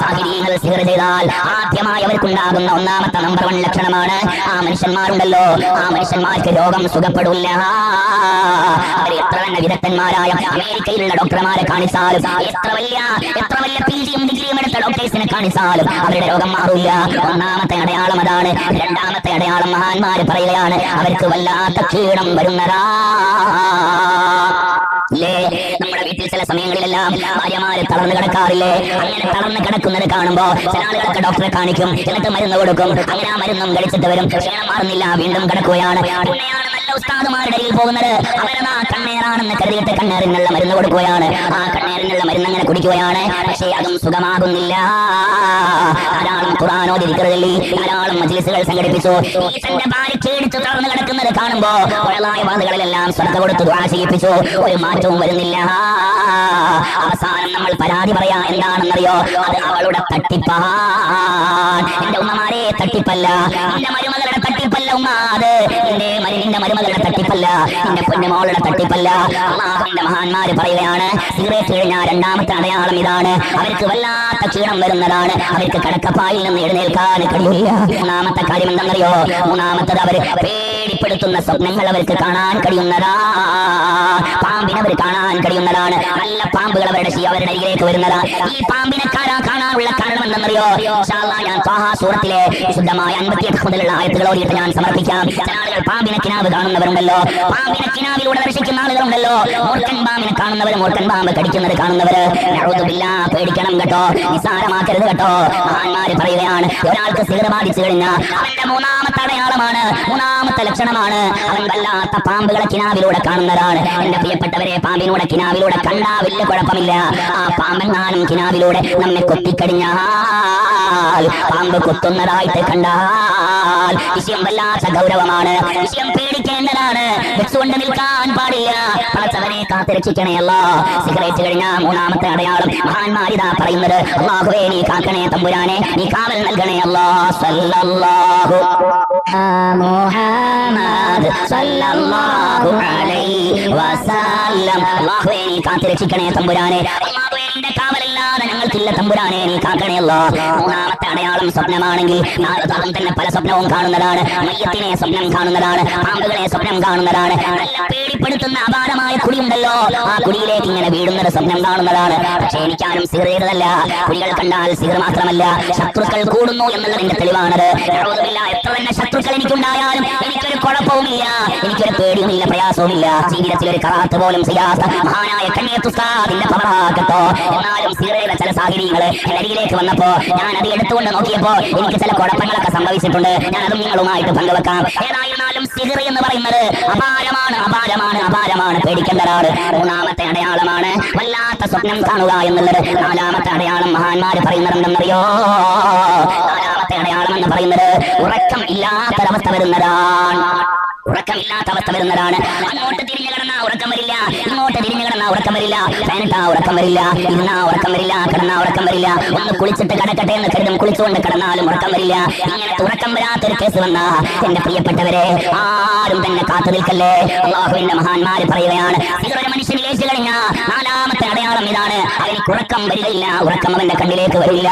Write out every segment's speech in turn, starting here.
സാഹിര്യങ്ങൾ സിഹർ ചെയ്താൽ ആദ്യമായി അവർക്കുണ്ടാകുന്ന ഒന്നാമത്തെ നമ്പർ വൺ ലക്ഷണമാണ് ആ മനുഷ്യന്മാരുണ്ടല്ലോ. ആ മനുഷ്യന്മാർക്ക് രോഗം സുഖപ്പെടില്ല. അവർ എത്ര തന്നെ വിദഗ്ധന്മാരായ അമേരിക്കയിലുള്ള ഡോക്ടർമാരെ കാണിച്ചാലും എത്ര വലിയ എത്ര വലിയ പി ജിയും ഡിഗ്രിയും എടുത്ത ഡോക്ടേഴ്സിനെ കാണിച്ചാലും അവരുടെ രോഗം മാറില്ല ഒന്നാമത്തെ അടയാളം അതാണ്. രണ്ടാമത്തെ അടയാളം മഹാന്മാര് പറയുകയാണ് അവർക്ക് വല്ലാത്ത ക്ഷീണം വരുന്നതാ. ഇല്ലേ നമ്മുടെ വീട്ടിൽ ചില സമയങ്ങളിലെല്ലാം ഭാര്യമാര് തളർന്നു കിടക്കാറില്ലേ? അങ്ങനെ തളർന്നു കിടക്കുന്നത് കാണുമ്പോ ചില ആളുകളൊക്കെ ഡോക്ടറെ കാണിക്കും എന്നിട്ട് മരുന്ന് കൊടുക്കും. അങ്ങനെ ആ മരുന്നും കഴിച്ചിട്ട് വരും. ക്ഷീണം മാറുന്നില്ല വീണ്ടും കിടക്കുകയാണ്. ഉസ്താദുമാരുടെ ഇടയിൽ പോകുന്നത് അവരതാ കണ്ണേറാണെന്ന് കരുതിയിട്ട് കണ്ണേറിനുള്ള മരുന്ന് കൊടുക്കുകയാണ്. ആ കണ്ണേറിനുള്ള മരുന്ന് അങ്ങനെ കുടിക്കുകയാണ്. പക്ഷേ അതും സുഖമാകുന്നില്ല. ധാരാളം ഖുറാനോദിരിക്കറില്ലേ ധാരാളം മജ്ലിസുകൾ സംഘടിപ്പിച്ചു. ഈ തന്റെ ഭാര്യ ക്ഷീണിച്ചു തളർന്നു കിടക്കുന്നത് കാണുമ്പോ ഉഴലായ വാദുകളിലെല്ലാം ശ്രദ്ധ കൊടുത്ത് ദ്വാ ചെയ്യിപ്പിച്ചു. ഒരു മാറ്റവും വരുന്നില്ല. അവസാനം നമ്മൾ പരാതി പറയാ എന്താണെന്നറിയോ? അത് അവളുടെ തട്ടിപ്പാ എന്റെ ഉമ്മമാരെ തട്ടിപ്പല്ല. എന്റെ മരുമകളുടെ തട്ടിപ്പല്ല ഉമ്മ അത്. എന്റെ മരുന്നിന്റെ മരുമകളുടെ തട്ടിപ്പല്ല. എന്റെ പൊന്നുമോളുടെ തട്ടിപ്പല്ല. അള്ളാഹുവിന്റെ മഹാന്മാര് പറയുകയാണ് സിഗരറ്റ് കഴിഞ്ഞ രണ്ടാമത്തെ അടയാളം ഇതാണ്. അവർക്ക് വല്ലാത്ത ക്ഷീണം വരുന്നതാണ്. അവർക്ക് കടക്കപ്പായിൽ നിന്ന് എഴുന്നേൽക്കാൻ കഴിയില്ല. മൂന്നാമത്തെ കാര്യം എന്തെന്നറിയോ? മൂന്നാമത്തത് അവർ പേടിപ്പെടുത്തുന്ന സ്വപ്നങ്ങൾ അവർക്ക് കാണാൻ കഴിയുന്നതാ. പാമ്പിനെ അവർ കാണാൻ കഴിയുന്നതാണ്. നല്ല പാമ്പുകൾ അവരുടെ അവരുടെ അരികിലേക്ക് വരുന്നതാ. ഈ പാമ്പിനെ കാണാനുള്ള കാരണം എന്തെന്നറിയോ? ഞാൻ സൂറത്തിലെ വിശുദ്ധമായ അൻപത്തിയെട്ട് മുതലുള്ള ആയത്തുകൾ ഞാൻ സമർപ്പിക്കാം. പാമ്പിനെ കിനാവ് കാണുന്നവരുണ്ടല്ലോ. പാമ്പിനെ കിനാവിലൂടെ ദർശിക്കുന്ന ആളുകളുണ്ടല്ലോ. മൂർഖൻ പാമ്പിനെ കാണുന്നവർ മൂർഖൻ പാമ്പ് കടിക്കുന്നത് കാണുന്നവര്. പേടിക്കണം കേട്ടോ. നിസാരമാക്കരുത് കേട്ടോ. മഹാന്മാര് പറയുകയാണ് ഒരാൾക്ക് സിഗർ ബാധിച്ചു കഴിഞ്ഞാൽ അവന്റെ മൂന്നാമത്തെ അടയാളമാണ് മൂന്നാമത്തെ ലക്ഷണമാണ്. അവൻ പാമ്പുകളെ കിനാവിലൂടെ കാണുന്നതാണ് എന്റെ പ്രിയപ്പെട്ടവരെ പാമ്പിനൂടെ കിനാവിലൂടെ കണ്ടാ വലിയ കുഴപ്പമില്ല. ആ പാമ്പെങ്ങാനും കിനാവിലൂടെ നമ്മെ കൊത്തിക്കഴിഞ്ഞാൽ പാമ്പ് കൊത്തുന്നതായിട്ട് കണ്ടാൽ വിഷയം വല്ലാത്ത ഗൗരവമാണ്. വിഷയം പേടിക്കേണ്ടതാണ് കൊണ്ട് നിൽക്കാൻ പാടില്ല. പടച്ചവനെ കാത്തിരക്ഷിക്കണേയല്ലോ സിഗരറ്റ് കഴിഞ്ഞ മൂന്നാമത്തെ അടയാളം. മഹാന്മാരിതാ പറയുന്നത്. അള്ളാഹുവേ നീ കാക്കണേ തമ്പുരാനെ നീ കാവൽ നൽകണേ അല്ലോ. സല്ലല്ലാഹു മുഹമ്മദ് സല്ലല്ലാഹു അലൈഹി വസല്ലം. അല്ലാഹുവേ നീ കാത്തിരക്ഷിക്കണേ തമ്പുരാനെ. ഞങ്ങൾക്കില്ല തമ്പുരാനെ നീ കാക്കണയല്ലോ മൂന്നാമത്തെ അടയാളം സ്വപ്നമാണെങ്കിൽ നാല് ഭാഗം തന്നെ പല സ്വപ്നവും കാണുന്നതാണ്. മയ്യത്തിനെ സ്വപ്നം കാണുന്നതാണ്. പാമ്പുകളെ സ്വപ്നം കാണുന്നതാണ്. നല്ല പേടിപ്പെടുത്തുന്ന അപാരമായ കുടിയുണ്ടല്ലോ ആ കുടിയിലേക്ക് ഇങ്ങനെ വീടുന്നത് സ്വപ്നം കാണുന്നതാണ്. പക്ഷെ എനിക്കാനും സിഹർ കുടികൾ കണ്ടാൽ സിഹർ മാത്രമല്ല ശത്രുക്കൾ കൂടുന്നു എന്നുള്ളതിന്റെ തെളിവാണത്. എത്ര തന്നെ ശത്രുക്കൾ എനിക്കുണ്ടായാലും എനിക്കൊരു കുഴപ്പവുമില്ല. എനിക്കൊരു പേടിയുമില്ല പ്രയാസവുമില്ല. ജീവിതത്തിൽ ഒരു കറാത്ത് പോലും ചെയ്യാത്ത മഹാനായ എന്നാലും സീറയുടെ ചില സാഹചര്യങ്ങൾ അരികിലേക്ക് വന്നപ്പോ ഞാൻ അത് എടുത്തുകൊണ്ട് നോക്കിയപ്പോ എനിക്ക് ചില കുഴപ്പങ്ങളൊക്കെ സംഭവിച്ചിട്ടുണ്ട്. ഞാൻ അതും നിങ്ങളുമായിട്ട് പങ്കുവെക്കാം. ഏതായിരുന്നാലും സിഹർ എന്ന് പറയുന്നത് അപാരമാണ് അപാരമാണ്. അപാരമാണ് അപാരമാണ്. പേടിക്കേണ്ടതാണ്. മൂന്നാമത്തെ അടയാളമാണ് വല്ലാത്ത സ്വപ്നം കാണുക എന്നുള്ളത്. നാലാമത്തെ അടയാളം മഹാന്മാര് പറയുന്നത് നാലാമത്തെ അടയാളം എന്ന് പറയുന്നത് ഉറക്കം ഇല്ലാത്തൊരവസ്ഥ വരുന്നതാണ്. ഉറക്കമില്ലാത്ത അവസ്ഥ വരുന്നതാണ്. അങ്ങോട്ട് തിരിഞ്ഞു കിടന്നാ ഉറക്കം വരില്ല. ഇങ്ങോട്ട് തിരിഞ്ഞു കിടന്നാ ഉറക്കം വരില്ല. ഫാനിട്ടാ ഉറക്കം വരില്ല. ഇന്നാ ഉറക്കം വരില്ല. കിടന്നാ ഉറക്കം വരില്ല. ഒന്ന് കുളിച്ചിട്ട് കിടക്കട്ടെ എന്ന് കരുതും. കുളിച്ചുകൊണ്ട് കിടന്നാലും ഉറക്കം വരില്ല. ഇങ്ങനെ ഉറക്കം വരാത്തൊരു കേസ് വന്നാ എന്റെ പ്രിയപ്പെട്ടവരെ ആരും തന്നെ കാത്തു നിൽക്കല്ലേ? അള്ളാഹുവിന്റെ മഹാന്മാര് പറയുകയാണ്. ഇതൊരു മനുഷ്യന് ലേശു കഴിഞ്ഞ നാലാമത്തെ അടയാളം ഇതാണ് അവനിക്ക് ഉറക്കം വരികയില്ല. ഉറക്കം അവന്റെ കണ്ണിലേക്ക് വരില്ല.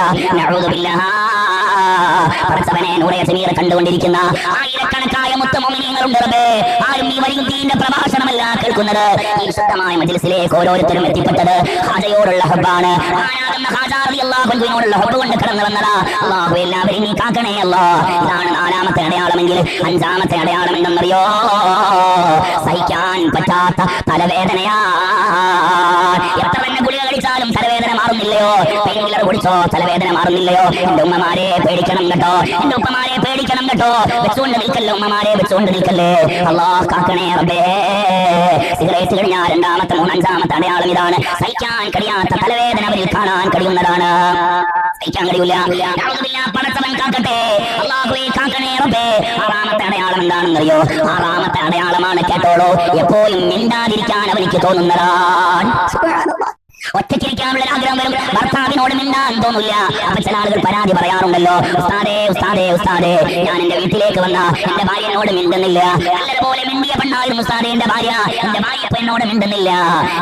പടച്ചവനെ നൂറെ സമീർ കണ്ടുകൊണ്ടിരിക്കുന്ന ആയിരക്കണക്കായ മുത്തമോമിനിയങ്ങളുണ്ട് ആരും ഈ വൈകുന്നീന്റെ പ്രഭാഷണമല്ല കേൾക്കുന്നത്. ഈ ശുദ്ധമായ മജ്ലിസിലേക്ക് ഓരോരുത്തരും എത്തിപ്പെട്ടത് ഹാജയോടുള്ള ഹബ്ബാണ്. എല്ലാവരും നീ കാക്കണേ അല്ലോ. ഇതാണ് നാലാമത്തെ അടയാളമെങ്കിൽ അഞ്ചാമത്തെ അടയാളം എന്തെന്നറിയോ സഹിക്കാൻ പറ്റാത്ത തലവേദനയാ. എത്ര തന്നെ ഗുളിക കഴിച്ചാലും തലവേദന മാറുന്നില്ലയോ? പെയിൻ കുടിച്ചോ തലവേദന മാറുന്നില്ലയോ? എന്റെ ഉമ്മമാരെ പേടിക്കണം കേട്ടോ. എന്റെ ഉപ്പമാരെ പേടിക്കണം കേട്ടോ. വെച്ചുകൊണ്ട് നിൽക്കല്ലേ ഉമ്മമാരെ വെച്ചുകൊണ്ട് നിൽക്കല്ലേ? അള്ളാഹ് കാക്കണേ റബ്ബേ. സിഗരറ്റ് കഴിഞ്ഞാൽ രണ്ടാമത്തെ മൂന്നഞ്ചാമത്തെ അടയാളം ഇതാണ്. സഹിക്കാൻ കഴിയാത്ത തലവേദന അവരിൽ കാണാൻ കഴിയുന്നതാണ്. സഹിക്കാൻ കഴിയൂല. യാതൊന്നുമില്ല, പടച്ചവൻ കാക്കട്ടെ. കാക്കണേ റബ്ബേ. ആറാമത്തെ അടയാളം എന്താണെന്നറിയോ? ആറാമത്തെ അടയാളമാണ് കേട്ടോളൂ. എപ്പോഴും മിണ്ടാതിരിക്കാൻ അവനിക്ക് തോന്നുന്നതാണ്. ഒറ്റയ്ക്കിരിക്കാനുള്ള ആഗ്രഹം വരും. ഭർത്താവിനോട് മിണ്ടാൻ തോന്നില്ല അപ്പൊ ആളുകൾ പരാതി പറയാറുണ്ടല്ലോ. ഉസ്താദേ ഉസ്താദേ ഉസ്താദേ ഞാൻ എന്റെ വീട്ടിലേക്ക് വന്ന എന്റെ ഭാര്യനോട് മിണ്ടുന്നില്ല. നല്ലതുപോലെ മിണ്ടിയ പെണ്ണായിരുന്നു ഉസ്താദേ എന്റെ ഭാര്യ. എന്റെ ഭാര്യ എന്നോട് മിണ്ടുന്നില്ല.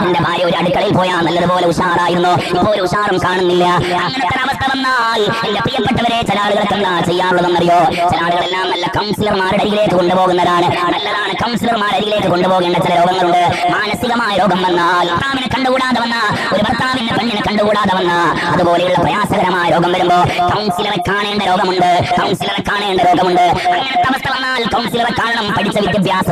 എന്റെ ഭാര്യ ഒരു അടുക്കളയിൽ പോയാ നല്ലതുപോലെ ഉഷാറായിരുന്നു. ഇപ്പൊ ഒരു ഉഷാറും കാണുന്നില്ല. അങ്ങനത്തെ അവസ്ഥ വന്നാൽ എന്റെ പ്രിയപ്പെട്ടവരെ ചില ആളുകൾക്ക് എന്താ ചെയ്യാറുള്ളതെന്നറിയോ? ചില ആളുകളെല്ലാം നല്ല കൗൺസിലർമാരുടെ അരികിലേക്ക് കൊണ്ടുപോകുന്നതാണ്. നല്ലതാണ് കൗൺസിലർമാരുടെ അരികിലേക്ക് കൊണ്ടുപോകേണ്ട ചില രോഗങ്ങളുണ്ട്. മാനസികമായ രോഗം വന്നാൽ കണ്ടുകൂടാതെ വന്ന ഒരു ഭർത്താവിന്റെ പെണ്ണിനെ കണ്ടുകൂടാതെ വന്ന അതുപോലെയുള്ള പ്രയാസകരമായ രോഗം വരുമ്പോ കൗൺസിലറെ കാണേണ്ട രോഗമുണ്ട്. കൗൺസിലറെ കാണേണ്ട രോഗമുണ്ട്. അങ്ങനത്തെ അവസ്ഥ വന്നാൽ കൗൺസിലറെ കാണണം പഠിച്ച വിദ്യാഭ്യാസ